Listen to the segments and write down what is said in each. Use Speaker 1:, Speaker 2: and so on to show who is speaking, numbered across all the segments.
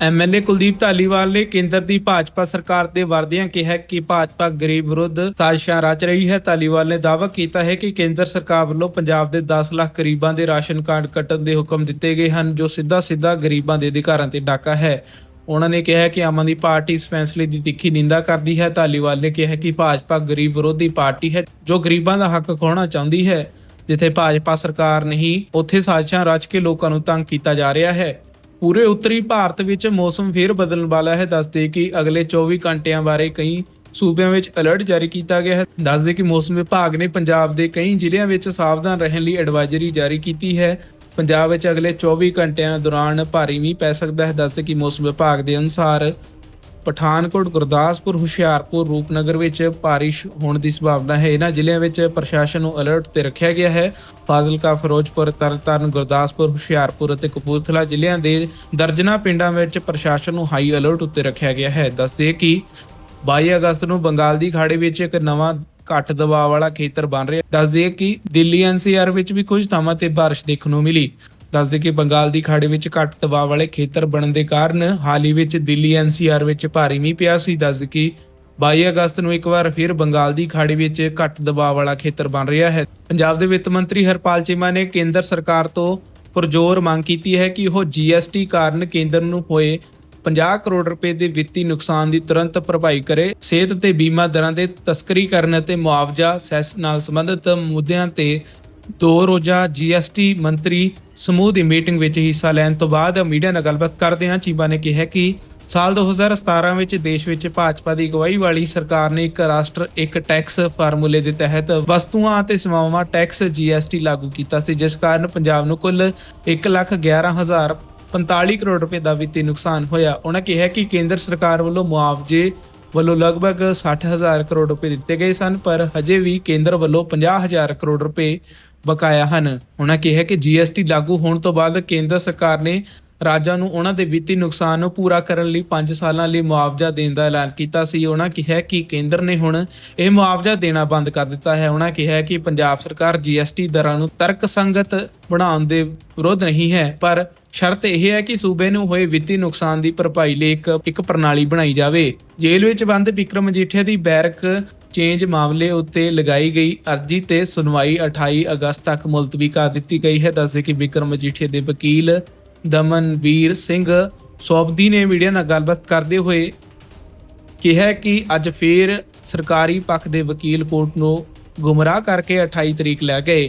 Speaker 1: MLA Kuldeep Dhaliwal ਨੇ ਕੇਂਦਰ ਦੀ ਭਾਜਪਾ ਸਰਕਾਰ ਦੇ ਵਰਦਿਆਂ ਕਿਹਾ ਕਿ ਭਾਜਪਾ ਗਰੀਬ ਵਿਰੁੱਧ ਸਾਜ਼ਿਸ਼ਾਂ ਰਚ ਰਹੀ ਹੈ। ਧਾਲੀਵਾਲ ਨੇ ਦਾਅਵਾ ਕੀਤਾ ਹੈ ਕਿ ਕੇਂਦਰ ਸਰਕਾਰ ਵੱਲੋਂ ਪੰਜਾਬ ਦੇ 10 ਲੱਖ ਗਰੀਬਾਂ ਦੇ ਰਾਸ਼ਨ ਕਾਰਡ ਕੱਟਣ ਦੇ ਹੁਕਮ ਦਿੱਤੇ ਗਏ ਹਨ, ਜੋ ਸਿੱਧਾ-ਸਿੱਧਾ ਗਰੀਬਾਂ ਦੇ ਅਧਿਕਾਰਾਂ ਤੇ ਡਾਕਾ ਹੈ। ਉਹਨਾਂ ਨੇ ਕਿਹਾ ਕਿ ਆਮ ਆਦਮੀ ਪਾਰਟੀ ਇਸ ਫੈਸਲੇ ਦੀ ਤਿੱਖੀ ਨਿੰਦਾ ਕਰਦੀ ਹੈ। ਧਾਲੀਵਾਲ ਨੇ ਕਿਹਾ ਕਿ ਭਾਜਪਾ ਗਰੀਬ ਵਿਰੋਧੀ ਪਾਰਟੀ ਹੈ, ਜੋ ਗਰੀਬਾਂ ਦਾ ਹੱਕ ਖੋਹਣਾ ਚਾਹੁੰਦੀ ਹੈ, ਜਿੱਥੇ ਭਾਜਪਾ ਸਰਕਾਰ ਨਹੀਂ, ਉੱਥੇ ਸਾਜ਼ਿਸ਼ਾਂ ਰਚ ਕੇ ਲੋਕਾਂ ਨੂੰ ਤੰਗ ਕੀਤਾ ਜਾ ਰਿਹਾ ਹੈ। ਪੂਰੇ ਉੱਤਰੀ ਭਾਰਤ ਵਿੱਚ ਮੌਸਮ ਫੇਰ ਬਦਲਣ ਵਾਲਾ ਹੈ। ਦੱਸਦੇ ਕਿ ਅਗਲੇ 24 ਘੰਟਿਆਂ ਬਾਰੇ ਕਈ ਸੂਬਿਆਂ ਵਿੱਚ ਅਲਰਟ ਜਾਰੀ ਕੀਤਾ ਗਿਆ ਹੈ। ਦੱਸਦੇ ਕਿ ਮੌਸਮ ਵਿਭਾਗ ਨੇ ਪੰਜਾਬ ਦੇ ਕਈ ਜ਼ਿਲ੍ਹਿਆਂ ਵਿੱਚ ਸਾਵਧਾਨ ਰਹਿਣ ਲਈ ਐਡਵਾਈਜ਼ਰੀ ਜਾਰੀ ਕੀਤੀ ਹੈ। ਪੰਜਾਬ ਵਿੱਚ ਅਗਲੇ 24 ਘੰਟਿਆਂ ਦੌਰਾਨ ਭਾਰੀ ਮੀਂਹ ਪੈ ਸਕਦਾ ਹੈ। ਦੱਸਦੇ ਕਿ ਮੌਸਮ ਵਿਭਾਗ ਦੇ ਅਨੁਸਾਰ ਪਠਾਨਕੋਟ, ਗੁਰਦਾਸਪੁਰ, ਹੁਸ਼ਿਆਰਪੁਰ, ਰੂਪਨਗਰ ਵਿੱਚ ਬਾਰਿਸ਼ ਹੋਣ ਦੀ ਸੰਭਾਵਨਾ ਹੈ। ਇਹਨਾਂ ਜ਼ਿਲ੍ਹਿਆਂ ਵਿੱਚ ਪ੍ਰਸ਼ਾਸਨ ਨੂੰ ਅਲਰਟ ਤੇ ਰੱਖਿਆ ਗਿਆ ਹੈ। ਫਾਜ਼ਿਲਕਾ, ਫਿਰੋਜ਼ਪੁਰ, ਤਰਨਤਾਰਨ, ਗੁਰਦਾਸਪੁਰ, ਹੁਸ਼ਿਆਰਪੁਰ ਅਤੇ ਕਪੂਰਥਲਾ ਜ਼ਿਲ੍ਹਿਆਂ ਦੇ ਦਰਜਨਾ ਪਿੰਡਾਂ ਵਿੱਚ ਪ੍ਰਸ਼ਾਸਨ ਨੂੰ ਹਾਈ ਅਲਰਟ ਉੱਤੇ ਰੱਖਿਆ ਗਿਆ ਹੈ। ਦੱਸਦੇ ਕਿ 22 ਅਗਸਤ ਨੂੰ ਬੰਗਾਲ ਦੀ ਖਾੜੀ ਵਿੱਚ ਇੱਕ ਨਵਾਂ ਘੱਟ ਦਬਾਅ ਵਾਲਾ ਖੇਤਰ ਬਣ ਰਿਹਾ ਦੱਸਦੇ ਕਿ ਦਿੱਲੀ ਐਨਸੀਆਰ ਵਿੱਚ ਵੀ ਕੁਝ ਥਾਵਾਂ ਤੇ ਬਾਰਿਸ਼ ਦੇਖਣ ਨੂੰ ਮਿਲੀ। ਦੱਸਦੇ ਕਿ ਬੰਗਾਲ ਦੀ ਖਾੜੀ ਵਿੱਚ ਘੱਟ ਦਬਾਅ ਵਾਲੇ ਖੇਤਰ ਬਣਨ ਦੇ ਕਾਰਨ ਹਾਲ ਹੀ ਵਿੱਚ ਦਿੱਲੀ ਐਨਸੀਆਰ ਵਿੱਚ ਭਾਰੀ ਮੀਂਹ ਪਿਆ ਸੀ। ਦੱਸਦੇ ਕਿ 22 ਅਗਸਤ ਨੂੰ ਇੱਕ ਵਾਰ ਫਿਰ ਬੰਗਾਲ ਦੀ ਖਾੜੀ ਵਿੱਚ ਘੱਟ ਦਬਾਅ ਵਾਲਾ ਖੇਤਰ ਬਣ ਰਿਹਾ ਹੈ। ਪੰਜਾਬ ਦੇ ਵਿੱਤ ਮੰਤਰੀ ਹਰਪਾਲ ਚੀਮਾ ਨੇ ਕੇਂਦਰ ਸਰਕਾਰ ਤੋਂ ਪੁਰਜ਼ੋਰ ਮੰਗ ਕੀਤੀ ਹੈ ਕਿ ਉਹ ਜੀਐਸਟੀ ਕਾਰਨ ਕੇਂਦਰ ਨੂੰ ਹੋਏ 50 ਕਰੋੜ ਰੁਪਏ ਦੇ ਵਿੱਤੀ ਨੁਕਸਾਨ ਦੀ ਤੁਰੰਤ ਭਰਪਾਈ ਕਰੇ। ਸਿਹਤ ਤੇ ਬੀਮਾ ਦਰਾਂ ਦੇ ਤਸਕਰੀ ਕਰਨ ਅਤੇ ਮੁਆਵਜ਼ਾ ਸੈਸ ਨਾਲ ਸੰਬੰਧਿਤ ਮੁੱਦਿਆਂ ਤੇ ਦੋ ਰੋਜ਼ਾ ਜੀਐਸਟੀ ਮੰਤਰੀ ਸਮੂਹ ਦੀ ਮੀਟਿੰਗ ਵਿੱਚ ਹਿੱਸਾ ਲੈਣ ਤੋਂ ਬਾਅਦ ਮੀਡੀਆ ਨਾਲ ਗੱਲਬਾਤ ਕਰਦਿਆਂ ਚੀਬਾ ਨੇ ਕਿਹਾ ਕਿ ਸਾਲ 2017 ਵਿੱਚ ਦੇਸ਼ ਵਿੱਚ ਭਾਜਪਾ ਦੀ ਅਗਵਾਈ ਵਾਲੀ ਸਰਕਾਰ ਨੇ ਇੱਕ ਰਾਸ਼ਟਰ, ਇੱਕ ਟੈਕਸ ਫਾਰਮੂਲੇ ਦੇ ਤਹਿਤ ਵਸਤੂਆਂ ਅਤੇ ਸੇਵਾਵਾਂ ਟੈਕਸ ਜੀਐਸਟੀ ਲਾਗੂ ਕੀਤਾ ਸੀ, ਜਿਸ ਕਾਰਨ ਪੰਜਾਬ ਨੂੰ ਕੁੱਲ 111045 ਕਰੋੜ ਰੁਪਏ ਦਾ ਵਿੱਤੀ ਨੁਕਸਾਨ ਹੋਇਆ। ਉਹਨਾਂ ਕਿਹਾ ਕਿ ਕੇਂਦਰ ਸਰਕਾਰ ਵੱਲੋਂ ਮੁਆਵਜ਼ੇ ਵੱਲੋਂ ਲਗਭਗ 60000 ਕਰੋੜ ਰੁਪਏ ਦਿੱਤੇ ਗਏ ਸਨ, ਪਰ ਹਜੇ ਵੀ ਕੇਂਦਰ ਵੱਲੋਂ 50000 ਕਰੋੜ ਰੁਪਏ ਬਕਾਇਆ ਹਨ। ਉਹਨਾਂ ਕਿਹਾ ਕਿ ਜੀਐਸਟੀ ਲਾਗੂ ਹੋਣ ਤੋਂ ਬਾਅਦ ਕੇਂਦਰ ਸਰਕਾਰ ਨੇ ਰਾਜਾਂ ਨੂੰ ਉਹਨਾਂ ਦੇ ਵਿੱਤੀ ਨੁਕਸਾਨ ਨੂੰ ਪੂਰਾ ਕਰਨ ਲਈ 5 ਸਾਲਾਂ ਲਈ ਮੁਆਵਜ਼ਾ ਦੇਣ ਦਾ ਐਲਾਨ ਕੀਤਾ ਸੀ। ਉਹਨਾਂ ਕਿਹਾ ਕਿ ਕੇਂਦਰ ਨੇ ਹੁਣ ਇਹ ਮੁਆਵਜ਼ਾ ਦੇਣਾ ਬੰਦ ਕਰ ਦਿੱਤਾ ਹੈ। ਉਹਨਾਂ ਕਿਹਾ ਕਿ ਪੰਜਾਬ ਸਰਕਾਰ ਜੀਐਸਟੀ ਦਰਾਂ ਨੂੰ ਤਰਕਸੰਗਤ ਬਣਾਉਣ ਦੇ ਵਿਰੋਧ ਨਹੀਂ ਹੈ, ਪਰ ਸ਼ਰਤ ਇਹ ਹੈ ਕਿ ਸੂਬੇ ਨੂੰ ਹੋਏ ਵਿੱਤੀ ਨੁਕਸਾਨ ਦੀ ਭਰਪਾਈ ਲਈ ਇੱਕ ਇੱਕ ਪ੍ਰਣਾਲੀ ਬਣਾਈ ਜਾਵੇ। ਜੇਲ੍ਹ ਵਿੱਚ ਬੰਦ ਵਿਕਰਮ ਮਜੀਠੀਆ ਦੀ ਬੈਰਕ ਚੇਂਜ ਮਾਮਲੇ ਉੱਤੇ ਲਗਾਈ ਗਈ ਅਰਜ਼ੀ ਤੇ ਸੁਣਵਾਈ 28 ਅਗਸਤ ਤੱਕ ਮੁਲਤਵੀ ਕਰ ਦਿੱਤੀ ਗਈ ਹੈ। ਦੱਸਦੇ ਕਿ ਵਿਕਰਮ ਮਜੀਠੀਆ ਦੇ ਵਕੀਲ ਦਮਨਵੀਰ ਸਿੰਘ ਸੋਬਦੀ ਨੇ ਮੀਡੀਆ ਨਾਲ ਗੱਲਬਾਤ ਕਰਦੇ ਹੋਏ ਕਿਹਾ ਕਿ ਅੱਜ ਫੇਰ ਸਰਕਾਰੀ ਪੱਖ ਦੇ ਵਕੀਲ ਕੋਰਟ ਨੂੰ ਗੁੰਮਰਾਹ ਕਰਕੇ 28 ਤਰੀਕ ਲੈ ਗਏ।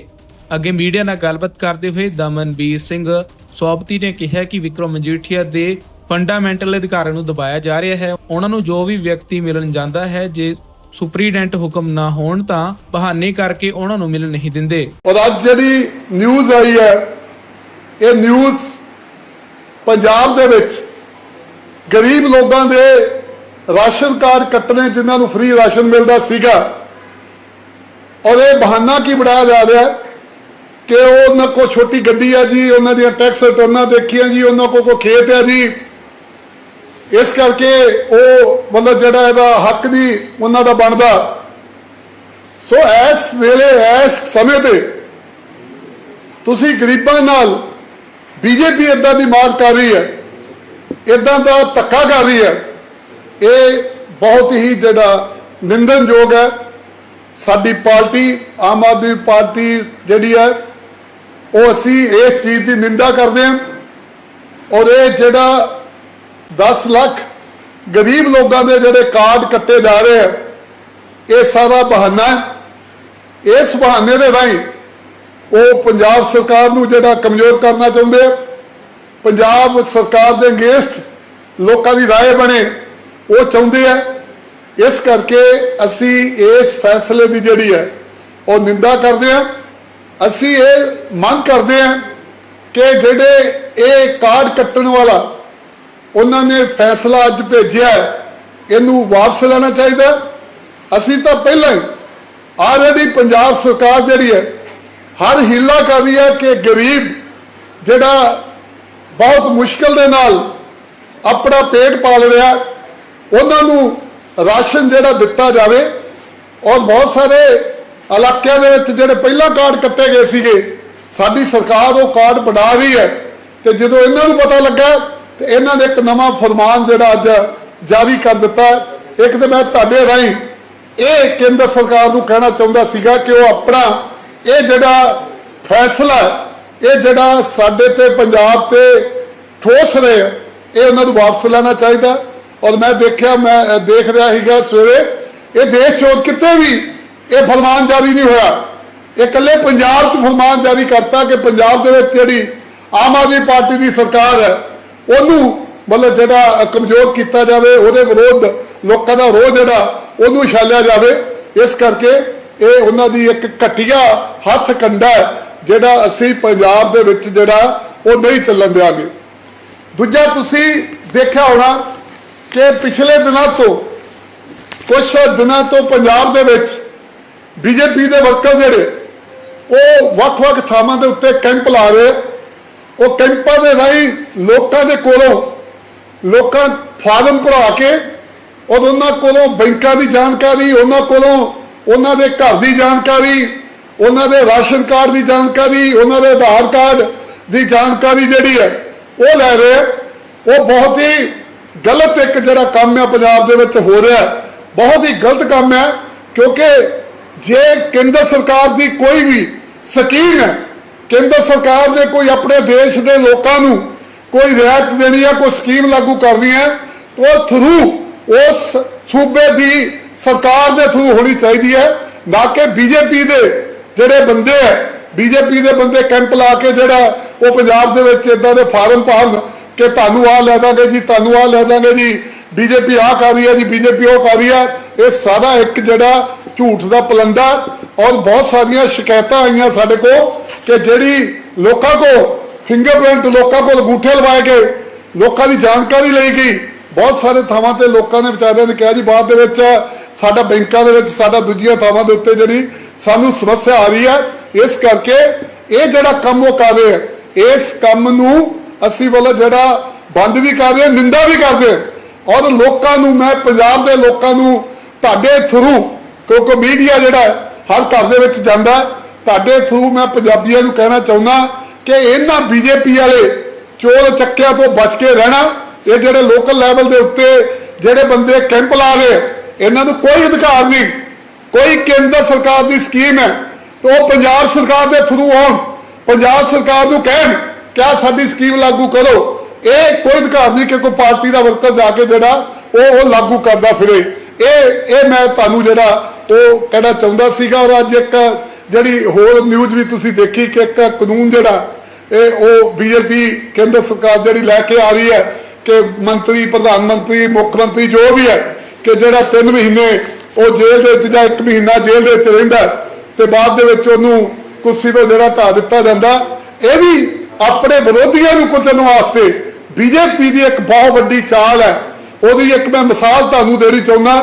Speaker 1: ਅੱਗੇ ਮੀਡੀਆ ਨਾਲ ਗੱਲਬਾਤ ਕਰਦੇ ਹੋਏ ਦਮਨਵੀਰ ਸਿੰਘ ਸੋਬਤੀ ਨੇ ਕਿਹਾ ਕਿ ਵਿਕਰਮ ਮਜੀਠੀਆ ਦੇ ਫੰਡਾਮੈਂਟਲ ਅਧਿਕਾਰਾਂ ਨੂੰ ਦਬਾਇਆ ਜਾ ਰਿਹਾ ਹੈ। ਉਹਨਾਂ ਨੂੰ ਜੋ ਵੀ ਵਿਅਕਤੀ ਮਿਲਣ ਜਾਂਦਾ ਹੈ, ਜੇ ਸੁਪਰੀਡੈਂਟ ਹੁਕਮ ਨਾ ਹੋਣ ਤਾਂ ਬਹਾਨੇ ਕਰਕੇ ਉਹਨਾਂ ਨੂੰ ਮਿਲਣ ਨਹੀਂ ਦਿੰਦੇ।
Speaker 2: ਔਰ ਅੱਜ ਜਿਹੜੀ ਨਿਊਜ਼ ਆਈ ਹੈ, ਇਹ ਨਿਊਜ਼ ਪੰਜਾਬ ਦੇ ਵਿੱਚ ਗਰੀਬ ਲੋਕਾਂ ਦੇ ਰਾਸ਼ਨ ਕਾਰਡ ਕੱਟਣੇ ਜਿਨ੍ਹਾਂ ਨੂੰ ਫ੍ਰੀ ਰਾਸ਼ਨ ਮਿਲਦਾ ਸੀਗਾ, ਔਰ ਇਹ ਬਹਾਨਾ ਕੀ ਬਣਾਇਆ ਜਾ ਰਿਹਾ ਕਿ ਉਹ ਉਹਨਾਂ ਕੋ ਛੋਟੀ ਗੱਡੀ ਆ ਜੀ, ਉਹਨਾਂ ਦੀਆਂ ਟੈਕਸ ਰਿਟਰਨਾਂ ਦੇਖੀਆਂ ਜੀ, ਉਹਨਾਂ ਕੋ ਕੋ ਖੇਤ ਹੈ ਜੀ। ਇਸ ਕਰਕੇ ਉਹ ਮਤਲਬ ਜਿਹੜਾ ਇਹਦਾ ਹੱਕ ਨਹੀਂ ਉਹਨਾਂ ਦਾ ਬਣਦਾ। ਸੋ ਇਸ ਵੇਲੇ, ਇਸ ਸਮੇਂ ਤੇ ਤੁਸੀਂ ਗਰੀਬਾਂ ਨਾਲ ਬੀਜੇਪੀ ਇਦਾਂ ਦੀ ਮਾਰ ਕਰ ਰਹੀ ਹੈ ਇਦਾਂ ਦਾ ਧੱਕਾ ਕਰ ਰਹੀ ਹੈ, ਇਹ ਬਹੁਤ ਹੀ ਜਿਹੜਾ ਨਿੰਦਨਯੋਗ ਹੈ। ਸਾਡੀ ਪਾਰਟੀ, ਆਮ ਆਦਮੀ ਪਾਰਟੀ ਜਿਹੜੀ ਹੈ, ਉਹ ਅਸੀਂ ਇਸ ਚੀਜ਼ ਦੀ ਨਿੰਦਾ ਕਰਦੇ ਹਾਂ ਔਰ ਇਹ ਜਿਹੜਾ 10 ਲੱਖ ਗਰੀਬ ਲੋਕਾਂ ਦੇ ਜਿਹੜੇ ਕਾਰਡ ਕੱਟੇ ਜਾ ਰਹੇ ਆ ਇਹ ਸਾਰਾ ਬਹਾਨਾ ਹੈ। ਇਸ ਬਹਾਨੇ ਦੇ ਰਾਹੀਂ ਉਹ ਪੰਜਾਬ ਸਰਕਾਰ ਨੂੰ ਜਿਹੜਾ ਕਮਜ਼ੋਰ ਕਰਨਾ ਚਾਹੁੰਦੇ ਆ ਪੰਜਾਬ ਸਰਕਾਰ ਦੇ ਅਗੇਂਸਟ ਲੋਕਾਂ ਦੀ رائے ਬਣੇ ਉਹ ਚਾਹੁੰਦੇ ਆ ਇਸ ਕਰਕੇ ਅਸੀਂ ਇਸ ਫੈਸਲੇ ਦੀ ਜਿਹੜੀ ਹੈ ਉਹ ਨਿੰਦਾ ਕਰਦੇ ਆ ਅਸੀਂ ਇਹ ਮੰਗ ਕਰਦੇ ਆ ਕਿ ਜਿਹੜੇ ਇਹ ਕਾਰਡ ਕੱਟਣ ਵਾਲਾ ਉਹਨਾਂ ਨੇ ਫੈਸਲਾ ਅੱਜ ਭੇਜਿਆ ਹੈ, ਇਹਨੂੰ ਵਾਪਸ ਲੈਣਾ ਚਾਹੀਦਾ ਅਸੀਂ ਤਾਂ ਪਹਿਲਾਂ ਹੀ ਆਲਰੇਡੀ ਪੰਜਾਬ ਸਰਕਾਰ ਜਿਹੜੀ ਹੈ ਹਰ ਹੀਲਾ ਕਰ ਰਹੀ ਹੈ ਕਿ ਗਰੀਬ ਜਿਹੜਾ ਬਹੁਤ ਮੁਸ਼ਕਲ ਦੇ ਨਾਲ ਆਪਣਾ ਪੇਟ ਪਾਲ ਰਿਹਾ, ਉਹਨਾਂ ਨੂੰ ਰਾਸ਼ਨ ਜਿਹੜਾ ਦਿੱਤਾ ਜਾਵੇ ਔਰ ਬਹੁਤ ਸਾਰੇ ਇਲਾਕਿਆਂ ਦੇ ਵਿੱਚ ਜਿਹੜੇ ਪਹਿਲਾਂ ਕਾਰਡ ਕੱਟੇ ਗਏ ਸੀਗੇ, ਸਾਡੀ ਸਰਕਾਰ ਉਹ ਕਾਰਡ ਬਣਾ ਰਹੀ ਹੈ ਤੇ ਜਦੋਂ ਇਹਨਾਂ ਨੂੰ ਪਤਾ ਲੱਗਾ ਤੇ ਇਹਨਾਂ ਨੇ ਇੱਕ ਨਵਾਂ ਫਰਮਾਨ ਜਿਹੜਾ ਅੱਜ ਜਾਰੀ ਕਰ ਦਿੱਤਾ। ਇੱਕ ਤੇ ਮੈਂ ਤੁਹਾਡੇ ਰਾਹੀਂ ਇਹ ਕੇਂਦਰ ਸਰਕਾਰ ਨੂੰ ਕਹਿਣਾ ਚਾਹੁੰਦਾ ਸੀਗਾ ਕਿ ਉਹ ਆਪਣਾ ਇਹ ਜਿਹੜਾ ਫੈਸਲਾ ਇਹ ਜਿਹੜਾ ਸਾਡੇ ਤੇ ਪੰਜਾਬ ਤੇ ਠੋਸ ਰਹੇ ਇਹ ਉਹਨਾਂ ਨੂੰ ਵਾਪਸ ਲੈਣਾ ਚਾਹੀਦਾ ਔਰ ਮੈਂ ਦੇਖਿਆ, ਮੈਂ ਦੇਖ ਰਿਹਾ ਸੀਗਾ ਸਵੇਰੇ, ਇਹ ਦੇਸ਼ ਚੋਂ ਕਿਤੇ ਵੀ ਇਹ ਫਰਮਾਨ ਜਾਰੀ ਨਹੀਂ ਹੋਇਆ। ਇਹ ਇਕੱਲੇ ਪੰਜਾਬ 'ਚ ਫਰਮਾਨ ਜਾਰੀ ਕਰਤਾ ਕਿ ਪੰਜਾਬ ਦੇ ਵਿੱਚ ਜਿਹੜੀ ਆਮ ਆਦਮੀ ਪਾਰਟੀ ਦੀ ਸਰਕਾਰ ਹੈ, ਉਹਨੂੰ ਮਤਲਬ ਜਿਹੜਾ ਕਮਜ਼ੋਰ ਕੀਤਾ ਜਾਵੇ, ਉਹਦੇ ਵਿਰੋਧ ਲੋਕਾਂ ਦਾ ਰੋਹ ਜਿਹੜਾ, ਉਹਨੂੰ ਛਾਲਿਆ ਜਾਵੇ। ਇਸ ਕਰਕੇ ਇਹ ਉਹਨਾਂ ਦੀ ਇੱਕ ਘਟੀਆ ਹੱਥ ਕੰਡਾ ਜਿਹੜਾ ਅਸੀਂ ਪੰਜਾਬ ਦੇ ਵਿੱਚ ਜਿਹੜਾ ਉਹ ਨਹੀਂ ਚੱਲਣ ਦਿਆਂਗੇ। ਦੂਜਾ ਤੁਸੀਂ ਦੇਖਿਆ ਹੋਣਾ ਕਿ ਪਿਛਲੇ ਦਿਨਾਂ ਤੋਂ ਕੁਝ ਦਿਨਾਂ ਤੋਂ ਪੰਜਾਬ ਦੇ ਵਿੱਚ ਬੀਜੇਪੀ ਦੇ ਵਰਕਰ ਜਿਹੜੇ, ਉਹ ਵੱਖ-ਵੱਖ ਥਾਵਾਂ ਦੇ ਉੱਤੇ ਕੈਂਪ ਲਾ ਰਹੇ। ਉਹ ਕੈਂਪਾਂ ਦੇ ਰਾਹੀਂ ਲੋਕਾਂ ਦੇ ਕੋਲੋਂ ਲੋਕਾਂ ਫਾਰਮ ਭਰਾ ਕੇ, ਔਰ ਉਹਨਾਂ ਕੋਲੋਂ ਬੈਂਕਾਂ ਦੀ ਜਾਣਕਾਰੀ, ਉਹਨਾਂ ਕੋਲੋਂ ਉਹਨਾਂ ਦੇ ਘਰ ਦੀ ਜਾਣਕਾਰੀ, ਉਹਨਾਂ ਦੇ ਰਾਸ਼ਨ ਕਾਰਡ ਦੀ ਜਾਣਕਾਰੀ, ਉਹਨਾਂ ਦੇ ਆਧਾਰ ਕਾਰਡ ਦੀ ਜਾਣਕਾਰੀ ਜਿਹੜੀ ਹੈ, ਉਹ ਲੈ ਰਹੇ ਉਹ ਬਹੁਤ ਹੀ ਗਲਤ ਇੱਕ ਜਿਹੜਾ ਕੰਮ ਹੈ ਪੰਜਾਬ ਦੇ ਵਿੱਚ ਹੋ ਰਿਹਾ ਬਹੁਤ ਹੀ ਗਲਤ ਕੰਮ ਹੈ, ਕਿਉਂਕਿ ਜੇ ਕੇਂਦਰ ਸਰਕਾਰ ਦੀ ਕੋਈ ਵੀ ਸਕੀਮ ਹੈ, ਕੇਂਦਰ ਸਰਕਾਰ ਨੇ ਕੋਈ ਆਪਣੇ ਦੇਸ਼ ਦੇ ਲੋਕਾਂ ਨੂੰ ਕੋਈ ਰਿਆਇਤ ਦੇਣੀ ਹੈ ਕੋਈ ਸਕੀਮ ਲਾਗੂ ਕਰਨੀ ਹੈ, ਤਾਂ ਉਹ ਥਰੂ ਉਸ ਸੂਬੇ ਦੀ ਸਰਕਾਰ ਦੇ ਥਰੂ ਹੋਣੀ ਚਾਹੀਦੀ ਹੈ, ਨਾ ਕਿ ਬੀਜੇਪੀ ਦੇ ਜਿਹੜੇ ਬੰਦੇ ਹੈ ਬੀਜੇਪੀ ਦੇ ਬੰਦੇ ਕੈਂਪ ਲਾ ਕੇ ਜਿਹੜਾ ਉਹ ਪੰਜਾਬ ਦੇ ਵਿੱਚ ਇਦਾਂ ਦੇ ਫਾਰਮ ਪਾਉਣ ਕਿ ਤੁਹਾਨੂੰ ਆ ਲੈ ਦਾਂਗੇ ਜੀ, ਤੁਹਾਨੂੰ ਆ ਲੈ ਦਾਂਗੇ ਜੀ ਬੀਜੇਪੀ ਆ ਕਰ ਰਹੀ ਹੈ ਜੀ ਬੀਜੇਪੀ ਉਹ ਕਰ ਰਹੀ ਹੈ। ਇਹ ਸਾਰਾ ਇੱਕ ਜਿਹੜਾ ਝੂਠ ਦਾ ਪਲੰਦਾ ਔਰ ਬਹੁਤ ਸਾਰੀਆਂ ਸ਼ਿਕਾਇਤਾਂ ਆਈਆਂ ਸਾਡੇ ਕੋਲ ਕਿ ਜਿਹੜੀ ਲੋਕਾਂ ਕੋ ਫਿੰਗਰਪ੍ਰਿੰਟ ਲੋਕਾਂ ਕੋਲ ਅੰਗੂਠੇ ਲਵਾਏ ਗਏ, ਲੋਕਾਂ ਦੀ ਜਾਣਕਾਰੀ ਲਈ ਗਈ। ਬਹੁਤ ਸਾਰੇ ਥਾਵਾਂ ਤੇ ਲੋਕਾਂ ਨੇ ਵਿਚਾਰਿਆਂ ਨੇ ਕਿਹਾ ਜੀ, ਬਾਅਦ ਦੇ ਵਿੱਚ ਸਾਡਾ ਬੈਂਕਾਂ ਦੇ ਵਿੱਚ, ਸਾਡਾ ਦੂਜੀਆਂ ਥਾਵਾਂ ਦੇ ਉੱਤੇ ਜਿਹੜੀ ਸਾਨੂੰ ਸਮੱਸਿਆ ਆ ਰਹੀ ਹੈ, ਇਸ ਕਰਕੇ ਇਹ ਜਿਹੜਾ ਕੰਮ ਉਹ ਕਰ ਰਹੇ ਇਸ ਕੰਮ ਨੂੰ ਅਸੀਂ ਵੱਲੋਂ ਜਿਹੜਾ ਬੰਦ ਵੀ ਕਰ ਰਹੇ ਨਿੰਦਾ ਵੀ ਕਰਦੇ ਹਾਂ। ਔਰ ਲੋਕਾਂ ਨੂੰ, ਮੈਂ ਪੰਜਾਬ ਦੇ ਲੋਕਾਂ ਨੂੰ, ਤੁਹਾਡੇ ਥਰੂ ਕਿਉਂਕਿ ਮੀਡੀਆ ਜਿਹੜਾ ਹਰ ਘਰ ਦੇ ਵਿੱਚ ਜਾਂਦਾ ਤੁਹਾਡੇ ਥਰੂ ਮੈਂ ਪੰਜਾਬੀਆਂ ਨੂੰ ਕਹਿਣਾ ਚਾਹੁੰਦਾ ਕਿ ਇਹਨਾਂ ਬੀਜੇਪੀ ਵਾਲੇ ਚੋਰ ਚੱਕਿਆਂ ਤੋਂ ਬਚ ਕੇ ਰਹਿਣਾ, ਇਹ ਜਿਹੜੇ ਲੋਕਲ ਲੈਵਲ ਦੇ ਉੱਤੇ ਜਿਹੜੇ ਬੰਦੇ ਕੈਂਪ ਲਾ ਰਹੇ ਇਹਨਾਂ ਨੂੰ ਕੋਈ ਅਧਿਕਾਰ ਨਹੀਂ। ਕੋਈ ਕੇਂਦਰ ਸਰਕਾਰ ਦੀ ਸਕੀਮ ਹੈ। ਤੇ ਉਹ ਪੰਜਾਬ ਸਰਕਾਰ ਦੇ ਥਰੂ ਆਉਣ ਪੰਜਾਬ ਸਰਕਾਰ ਨੂੰ ਕਹਿਣ ਕਿ ਆਹ ਸਾਡੀ ਸਕੀਮ ਲਾਗੂ ਕਰੋ? ਇਹ ਕੋਈ ਅਧਿਕਾਰ ਨਹੀਂ ਕਿ ਕੋਈ ਪਾਰਟੀ ਦਾ ਵਰਕਰ ਜਾ ਕੇ ਜਿਹੜਾ ਉਹ ਉਹ ਲਾਗੂ ਕਰਦਾ ਫਿਰੇ। ਇਹ ਇਹ ਮੈਂ ਤੁਹਾਨੂੰ ਜਿਹੜਾ ਉਹ ਕਹਿਣਾ ਚਾਹੁੰਦਾ ਸੀਗਾ। ਔਰ ਅੱਜ ਇੱਕ ਜਿਹੜੀ ਹੋਰ ਨਿਊਜ਼ ਵੀ ਤੁਸੀਂ ਦੇਖੀ ਕਿ ਇੱਕ ਕਾਨੂੰਨ ਜਿਹੜਾ ਇਹ ਉਹ ਬੀਜੇਪੀ ਕੇਂਦਰ ਸਰਕਾਰ ਜਿਹੜੀ ਲੈ ਕੇ ਆ ਰਹੀ ਹੈ ਕਿ ਮੰਤਰੀ, ਪ੍ਰਧਾਨ ਮੰਤਰੀ, ਮੁੱਖ ਮੰਤਰੀ ਜੋ ਵੀ ਹੈ ਕਿ ਜਿਹੜਾ 3 ਮਹੀਨੇ ਉਹ ਜੇਲ੍ਹ ਦੇ ਵਿੱਚ ਜਾਂ 1 ਮਹੀਨਾ ਜੇਲ੍ਹ ਦੇ ਵਿੱਚ ਰਹਿੰਦਾ ਤੇ ਬਾਅਦ ਦੇ ਵਿੱਚ ਉਹਨੂੰ ਕੁਰਸੀ ਤੋਂ ਜਿਹੜਾ ਢਾ ਦਿੱਤਾ ਜਾਂਦਾ, ਇਹ ਵੀ ਆਪਣੇ ਵਿਰੋਧੀਆਂ ਨੂੰ ਕੁਚਲਣ ਵਾਸਤੇ ਬੀਜੇਪੀ ਦੀ ਇੱਕ ਬਹੁਤ ਵੱਡੀ ਚਾਲ ਹੈ। ਉਹਦੀ ਇੱਕ ਮੈਂ ਮਿਸਾਲ ਤੁਹਾਨੂੰ ਦੇਣੀ ਚਾਹੁੰਦਾ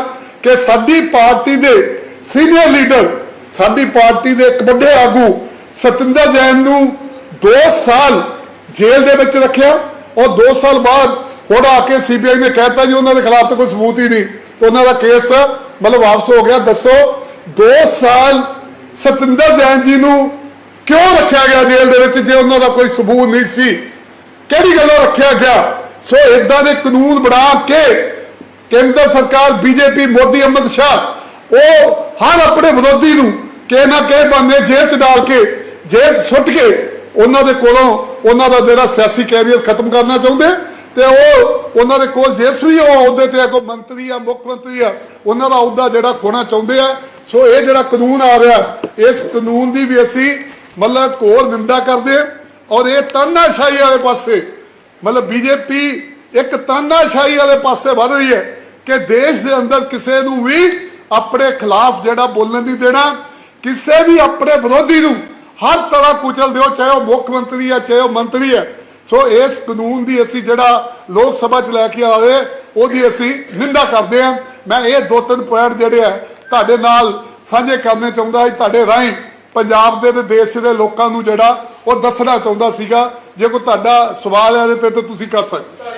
Speaker 2: ਕਿ ਸਾਡੀ ਪਾਰਟੀ ਦੇ ਸੀਨੀਅਰ ਲੀਡਰ, ਸਾਡੀ ਪਾਰਟੀ ਦੇ ਇੱਕ ਵੱਡੇ ਆਗੂ ਸਤਿੰਦਰ ਜੈਨ ਨੂੰ 2 ਸਾਲ ਜੇਲ੍ਹ ਦੇ ਵਿੱਚ ਰੱਖਿਆ। ਔਰ 2 ਸਾਲ ਬਾਅਦ ਹੁਣ ਆ ਕੇ ਸੀਬੀਆਈ ਨੇ ਕਹਿਤਾ ਜੀ ਉਹਨਾਂ ਦੇ ਖਿਲਾਫ ਤਾਂ ਕੋਈ ਸਬੂਤ ਹੀ ਨਹੀਂ। ਉਹਨਾਂ ਦਾ ਕੇਸ ਮਤਲਬ ਵਾਪਸ ਹੋ ਗਿਆ। ਦੱਸੋ 2 ਸਾਲ ਸਤਿੰਦਰ ਜੈਨ ਜੀ ਨੂੰ ਕਿਉਂ ਰੱਖਿਆ ਗਿਆ ਜੇਲ੍ਹ ਦੇ ਵਿੱਚ ਜੇ ਉਹਨਾਂ ਦਾ ਕੋਈ ਸਬੂਤ ਨਹੀਂ ਸੀ? ਕਿਹੜੀ ਗੱਲੋਂ ਰੱਖਿਆ ਗਿਆ? ਸੋ ਇਦਾਂ ਦੇ ਕਾਨੂੰਨ ਬਣਾ ਕੇ ਕੇਂਦਰ ਸਰਕਾਰ, ਬੀਜੇਪੀ, ਮੋਦੀ ਅਮਿਤ ਸ਼ਾਹ, ਉਹ ਹਰ ਆਪਣੇ ਵਿਰੋਧੀ ਨੂੰ ਕਿ ਨਾ ਕਿਸੇ ਬੰਦੇ ਜੇਲ੍ਹ ਚ ਡਾਲ ਕੇ, ਜੇਲ੍ਹ 'ਚ ਸੁੱਟ ਕੇ ਉਹਨਾਂ ਦੇ ਕੋਲੋਂ ਉਹਨਾਂ ਦਾ ਜਿਹੜਾ ਸਿਆਸੀ ਕੈਰੀਅਰ ਖਤਮ ਕਰਨਾ ਚਾਹੁੰਦੇ ਤੇ ਉਹ ਉਹਨਾਂ ਦੇ ਕੋਲ ਜਿਸ ਵੀ ਉਹ ਅਹੁਦੇ ਤੇ ਆ ਕੋਈ ਮੰਤਰੀ ਆ, ਮੁੱਖ ਮੰਤਰੀ ਆ, ਉਹਨਾਂ ਦਾ ਅਹੁਦਾ ਜਿਹੜਾ ਖੋਣਾ ਚਾਹੁੰਦੇ ਆ। ਸੋ ਇਹ ਜਿਹੜਾ ਕਾਨੂੰਨ ਆ ਰਿਹਾ, ਇਸ ਕਾਨੂੰਨ ਦੀ ਵੀ ਅਸੀਂ ਮਤਲਬ ਘੋਰ ਨਿੰਦਾ ਕਰਦੇ ਔਰ ਇਹ ਤਾਨਾਸ਼ਾਹੀ ਵਾਲੇ ਪਾਸੇ, ਮਤਲਬ ਬੀਜੇਪੀ ਇੱਕ ਤਾਨਾਸ਼ਾਹੀ ਵਾਲੇ ਪਾਸੇ ਵੱਧ ਰਹੀ ਹੈ ਕਿ ਦੇਸ਼ ਦੇ ਅੰਦਰ ਕਿਸੇ ਨੂੰ ਵੀ ਆਪਣੇ ਖਿਲਾਫ ਜਿਹੜਾ ਬੋਲਣ ਦੀ ਦੇਣਾ, ਕਿਸੇ ਵੀ ਆਪਣੇ ਵਿਰੋਧੀ ਨੂੰ ਹਰ ਤਰ੍ਹਾਂ ਕੁਚਲ ਦਿਓ, ਚਾਹੇ ਉਹ ਮੁੱਖ ਮੰਤਰੀ ਹੈ ਚਾਹੇ ਉਹ ਮੰਤਰੀ ਹੈ ਸੋ ਇਸ ਕਾਨੂੰਨ ਦੀ ਅਸੀਂ ਜਿਹੜਾ ਲੋਕ ਸਭਾ ਚ ਲੈ ਕੇ ਆਏ ਉਹਦੀ ਅਸੀਂ ਨਿੰਦਾ ਕਰਦੇ ਹਾਂ। ਮੈਂ ਇਹ ਦੋ ਤਿੰਨ ਪੁਆਇੰਟ ਜਿਹੜੇ ਆ, ਤੁਹਾਡੇ ਨਾਲ ਸਾਂਝੇ ਕਰਨੇ ਚਾਹੁੰਦਾ ਤੁਹਾਡੇ ਰਾਹੀਂ ਪੰਜਾਬ ਦੇ ਤੇ ਦੇਸ਼ ਦੇ ਲੋਕਾਂ ਨੂੰ ਜਿਹੜਾ ਉਹ ਦੱਸਣਾ ਚਾਹੁੰਦਾ ਸੀਗਾ। ਜੇ ਕੋਈ ਤੁਹਾਡਾ ਸਵਾਲ ਹੈ ਇਹਦੇ ਤੇ ਤਾਂ ਤੁਸੀਂ ਕਰ ਸਕਦੇ।